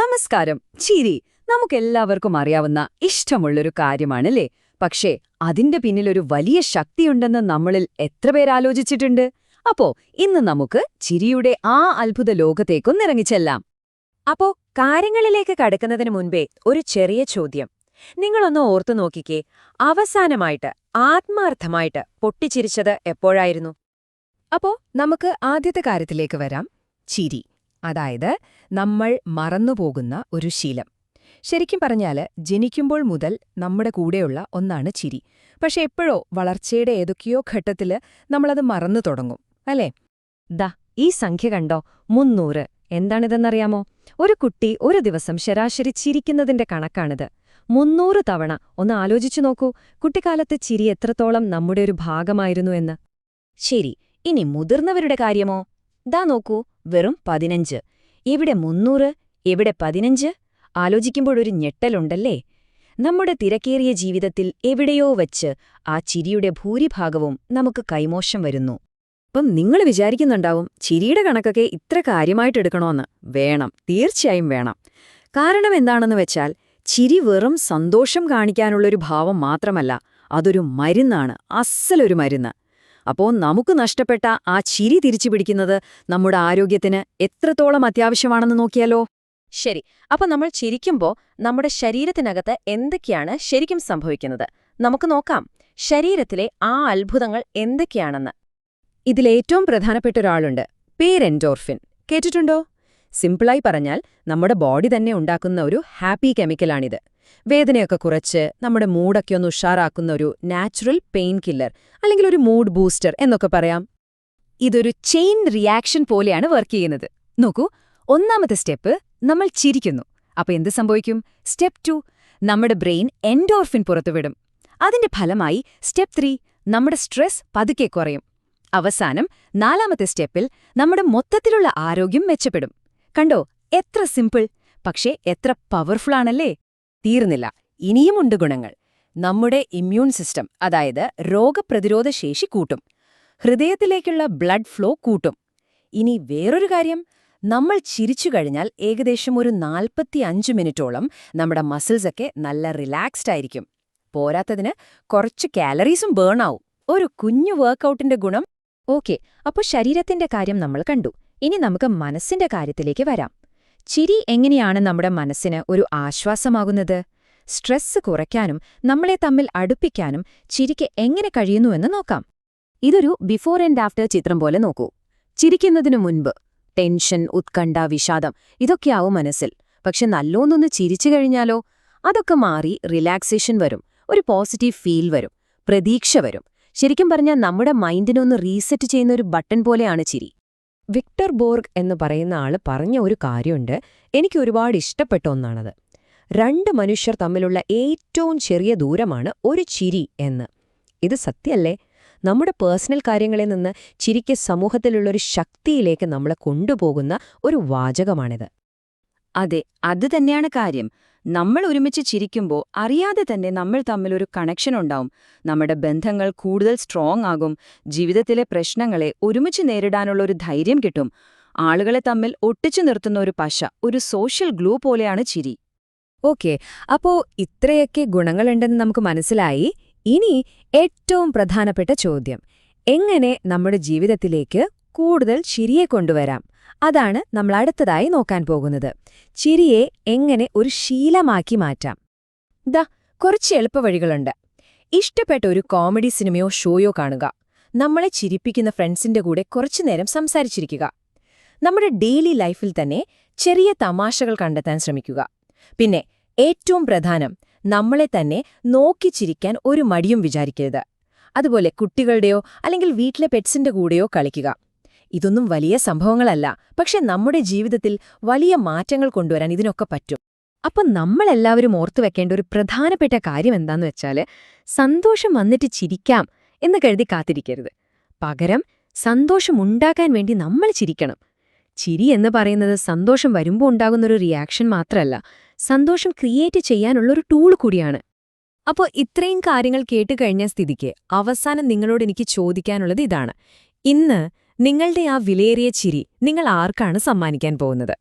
നമസ്കാരം. ചിരി നമുക്കെല്ലാവർക്കും അറിയാവുന്ന ഇഷ്ടമുള്ളൊരു കാര്യമാണല്ലേ? പക്ഷേ അതിന്റെ പിന്നിലൊരു വലിയ ശക്തിയുണ്ടെന്ന് നമ്മളിൽ എത്ര പേരാലോചിച്ചിട്ടുണ്ട് അപ്പോ ഇന്ന് നമുക്ക് ചിരിയുടെ ആ അത്ഭുത ലോകത്തേക്കൊന്നിറങ്ങിച്ചെല്ലാം അപ്പോ കാര്യങ്ങളിലേക്ക് കടക്കുന്നതിന് മുൻപേ ഒരു ചെറിയ ചോദ്യം. നിങ്ങളൊന്ന് ഓർത്തു നോക്കിക്കേ അവസാനമായിട്ട് ആത്മാർത്ഥമായിട്ട് പൊട്ടിച്ചിരിച്ചത് എപ്പോഴായിരുന്നു? അപ്പോ നമുക്ക് ആദ്യത്തെ കാര്യത്തിലേക്ക് വരാം. ചിരി. അതായത് നമ്മൾ മറന്നുപോകുന്ന ഒരു ശീലം. ശരിക്കും പറഞ്ഞാൽ ജനിക്കുമ്പോൾ മുതൽ നമ്മുടെ കൂടെയുള്ള ഒന്നാണ് ചിരി. പക്ഷെ എപ്പോഴോ വളർച്ചയുടെ ഏതൊക്കെയോ ഘട്ടത്തിൽ നമ്മളത് മറന്നു തുടങ്ങും അല്ലേ? ദാ ഈ സംഖ്യ കണ്ടോ? മുന്നൂറ്. എന്താണിതെന്നറിയാമോ? ഒരു കുട്ടി ഒരു ദിവസം ശരാശരി ചിരിക്കുന്നതിന്റെ കണക്കാണിത്. മുന്നൂറ് തവണ ഒന്ന് ആലോചിച്ചു നോക്കൂ കുട്ടിക്കാലത്ത് ചിരി എത്രത്തോളം നമ്മുടെ ഒരു ഭാഗമായിരുന്നു എന്ന്. ശരി ഇനി മുതിർന്നവരുടെ കാര്യമോ? ദാ നോക്കൂ വെറും പതിനഞ്ച്. ഇവിടെ മുന്നൂറ് ഇവിടെ പതിനഞ്ച്. ആലോചിക്കുമ്പോഴൊരു ഞെട്ടലുണ്ടല്ലേ? നമ്മുടെ തിരക്കേറിയ ജീവിതത്തിൽ എവിടെയോ വച്ച് ആ ചിരിയുടെ ഭൂരിഭാഗവും നമുക്ക് കൈമോശം വരുന്നു. അപ്പം നിങ്ങൾ വിചാരിക്കുന്നുണ്ടാവും ചിരിയുടെ കണക്കൊക്കെ ഇത്ര കാര്യമായിട്ടെടുക്കണോന്ന് വേണം തീർച്ചയായും വേണം. കാരണം എന്താണെന്ന് വെച്ചാൽ ചിരി വെറും സന്തോഷം കാണിക്കാനുള്ളൊരു ഭാവം മാത്രമല്ല അതൊരു മരുന്നാണ് അസലൊരു മരുന്ന്. അപ്പോ നമുക്ക് നഷ്ടപ്പെട്ട ആ ചിരി തിരിച്ചുപിടിക്കുന്നത് നമ്മുടെ ആരോഗ്യത്തിന് എത്രത്തോളം അത്യാവശ്യമാണെന്ന് നോക്കിയാലോ? ശരി അപ്പൊ നമ്മൾ ചിരിക്കുമ്പോൾ നമ്മുടെ ശരീരത്തിനകത്ത് എന്തൊക്കെയാണ് ശരിക്കും സംഭവിക്കുന്നത്? നമുക്ക് നോക്കാം. ശരീരത്തിലെ ആ അത്ഭുതങ്ങൾ എന്തൊക്കെയാണെന്ന്. ഇതിലേറ്റവും പ്രധാനപ്പെട്ട ഒരാളുണ്ട്. പേരെൻഡോർഫിൻ കേട്ടിട്ടുണ്ടോ? സിമ്പിളായി പറഞ്ഞാൽ നമ്മുടെ ബോഡി തന്നെ ഉണ്ടാക്കുന്ന ഒരു ഹാപ്പി കെമിക്കലാണിത്. വേദനയൊക്കെ കുറച്ച് നമ്മുടെ മൂഡൊക്കെ ഒന്ന് ഉഷാറാക്കുന്ന ഒരു നാച്ചുറൽ പെയിൻ കില്ലർ അല്ലെങ്കിൽ ഒരു മൂഡ് ബൂസ്റ്റർ എന്നൊക്കെ പറയാം. ഇതൊരു ചെയിൻ റിയാക്ഷൻ പോലെയാണ് വർക്ക് ചെയ്യുന്നത്. നോക്കൂ ഒന്നാമത്തെ സ്റ്റെപ്പ് നമ്മൾ ചിരിക്കുന്നു. അപ്പോൾ എന്ത് സംഭവിക്കും? സ്റ്റെപ്പ് ടു നമ്മുടെ ബ്രെയിൻ എൻഡോർഫിൻ പുറത്തുവിടും അതിന്റെ ഫലമായി സ്റ്റെപ്പ് ത്രീ നമ്മുടെ സ്ട്രെസ് പതുക്കെ കുറയും. അവസാനം നാലാമത്തെ സ്റ്റെപ്പിൽ നമ്മുടെ മൊത്തത്തിലുള്ള ആരോഗ്യം മെച്ചപ്പെടും. കണ്ടോ എത്ര സിമ്പിൾ? പക്ഷേ എത്ര പവർഫുൾ ആണല്ലേ? തീർന്നില്ല. ഇനിയുമുണ്ട് ഗുണങ്ങൾ. നമ്മുടെ ഇമ്മ്യൂൺ സിസ്റ്റം അതായത് രോഗപ്രതിരോധ ശേഷി കൂട്ടും. ഹൃദയത്തിലേക്കുള്ള ബ്ലഡ് ഫ്ലോ കൂട്ടും. ഇനി വേറൊരു കാര്യം. നമ്മൾ ചിരിച്ചു കഴിഞ്ഞാൽ ഏകദേശം ഒരു നാൽപ്പത്തിയഞ്ച് മിനിറ്റോളം നമ്മുടെ മസിൽസൊക്കെ നല്ല റിലാക്സ്ഡ് ആയിരിക്കും. പോരാത്തതിന് കുറച്ച് കാലറീസും ബേൺ ആവും. ഒരു കുഞ്ഞു വർക്കൗട്ടിന്റെ ഗുണം. ഓക്കെ അപ്പോൾ ശരീരത്തിന്റെ കാര്യം നമ്മൾ കണ്ടു. ഇനി നമുക്ക് മനസ്സിന്റെ കാര്യത്തിലേക്ക് വരാം. ചിരി എങ്ങനെയാണ് നമ്മുടെ മനസ്സിന് ഒരു ആശ്വാസമാകുന്നത്? സ്ട്രെസ് കുറയ്ക്കാനും നമ്മളെ തമ്മിൽ അടുപ്പിക്കാനും ചിരിക്ക് എങ്ങനെ കഴിയുന്നുവെന്ന് നോക്കാം. ഇതൊരു ബിഫോർ ആൻഡ് ആഫ്റ്റർ ചിത്രം പോലെ നോക്കൂ. ചിരിക്കുന്നതിനു മുൻപ് ടെൻഷൻ ഉത്കണ്ഠ വിഷാദം ഇതൊക്കെയാവും മനസ്സിൽ. പക്ഷെ നല്ലോന്നൊന്ന് ചിരിച്ചു കഴിഞ്ഞാലോ? അതൊക്കെ മാറി റിലാക്സേഷൻ വരും ഒരു പോസിറ്റീവ് ഫീൽ വരും പ്രതീക്ഷ വരും. ശരിക്കും പറഞ്ഞാൽ നമ്മുടെ മൈൻഡിനൊന്ന് റീസെറ്റ് ചെയ്യുന്ന ഒരു ബട്ടൺ പോലെയാണ് ചിരി. വിക്ടർ ബോർഗ് എന്ന് പറയുന്ന ആൾ പറഞ്ഞ ഒരു കാര്യമുണ്ട്. എനിക്ക് ഒരുപാട് ഇഷ്ടപ്പെട്ട ഒന്നാണത്. രണ്ട് മനുഷ്യർ തമ്മിലുള്ള ഏറ്റവും ചെറിയ ദൂരമാണ് ഒരു ചിരി എന്ന്. ഇത് സത്യല്ലേ നമ്മുടെ പേഴ്സണൽ കാര്യങ്ങളിൽ നിന്ന് ചിരിക്ക് സമൂഹത്തിലുള്ളൊരു ശക്തിയിലേക്ക് നമ്മളെ കൊണ്ടുപോകുന്ന ഒരു വാചകമാണിത്. അതെ അത് തന്നെയാണ് കാര്യം. നമ്മൾ ഒരുമിച്ച് ചിരിക്കുമ്പോൾ അറിയാതെ തന്നെ നമ്മൾ തമ്മിലൊരു കണക്ഷൻ ഉണ്ടാവും. നമ്മുടെ ബന്ധങ്ങൾ കൂടുതൽ സ്ട്രോങ് ആകും. ജീവിതത്തിലെ പ്രശ്നങ്ങളെ ഒരുമിച്ച് നേരിടാനുള്ള ഒരു ധൈര്യം കിട്ടും. ആളുകളെ തമ്മിൽ ഒട്ടിച്ചു നിർത്തുന്ന ഒരു പശ ഒരു സോഷ്യൽ ഗ്ലൂ പോലെയാണ് ചിരി. ഓക്കെ അപ്പോ ഇത്രയൊക്കെ ഗുണങ്ങളുണ്ടെന്ന് നമുക്ക് മനസ്സിലായി. ഇനി ഏറ്റവും പ്രധാനപ്പെട്ട ചോദ്യം. എങ്ങനെ നമ്മുടെ ജീവിതത്തിലേക്ക് കൂടുതൽ ചിരിയെ കൊണ്ടുവരാം. അതാണ് നമ്മൾ അടുത്തതായി നോക്കാൻ പോകുന്നത്. ചിരിയെ എങ്ങനെ ഒരു ശീലമാക്കി മാറ്റാം. ദാ കുറച്ച് എളുപ്പവഴികളുണ്ട്. ഇഷ്ടപ്പെട്ട ഒരു കോമഡി സിനിമയോ ഷോയോ കാണുക. നമ്മളെ ചിരിപ്പിക്കുന്ന ഫ്രണ്ട്സിന്റെ കൂടെ കുറച്ചുനേരം സംസാരിച്ചിരിക്കുക. നമ്മുടെ ഡെയിലി ലൈഫിൽ തന്നെ ചെറിയ തമാശകൾ കണ്ടെത്താൻ ശ്രമിക്കുക. പിന്നെ ഏറ്റവും പ്രധാനം നമ്മളെ തന്നെ നോക്കി ചിരിക്കാൻ ഒരു മടിയും വിചാരിക്കരുത്. അതുപോലെ കുട്ടികളുടെയോ അല്ലെങ്കിൽ വീട്ടിലെ പെറ്റ്സിന്റെ കൂടെയോ കളിക്കുക. ഇതൊന്നും വലിയ സംഭവങ്ങളല്ല. പക്ഷെ നമ്മുടെ ജീവിതത്തിൽ വലിയ മാറ്റങ്ങൾ കൊണ്ടുവരാൻ ഇതിനൊക്കെ പറ്റും. അപ്പം നമ്മളെല്ലാവരും ഓർത്തുവെക്കേണ്ട ഒരു പ്രധാനപ്പെട്ട കാര്യം എന്താന്ന് വെച്ചാൽ സന്തോഷം വന്നിട്ട് ചിരിക്കാം എന്ന് കരുതി കാത്തിരിക്കരുത്. പകരം സന്തോഷമുണ്ടാക്കാൻ വേണ്ടി നമ്മൾ ചിരിക്കണം. ചിരി എന്ന് പറയുന്നത് സന്തോഷം വരുമ്പോൾ ഉണ്ടാകുന്നൊരു റിയാക്ഷൻ മാത്രമല്ല സന്തോഷം ക്രിയേറ്റ് ചെയ്യാനുള്ളൊരു ടൂൾ കൂടിയാണ്. അപ്പോൾ ഇത്രയും കാര്യങ്ങൾ കേട്ടുകഴിഞ്ഞ സ്ഥിതിക്ക് അവസാനം നിങ്ങളോട് എനിക്ക് ചോദിക്കാനുള്ളത് ഇതാണ്. ഇന്ന് നിങ്ങളുടെ ആ വിലയേറിയ ചിരി നിങ്ങൾ ആർക്കാണ് സമ്മാനിക്കാൻ പോകുന്നത്?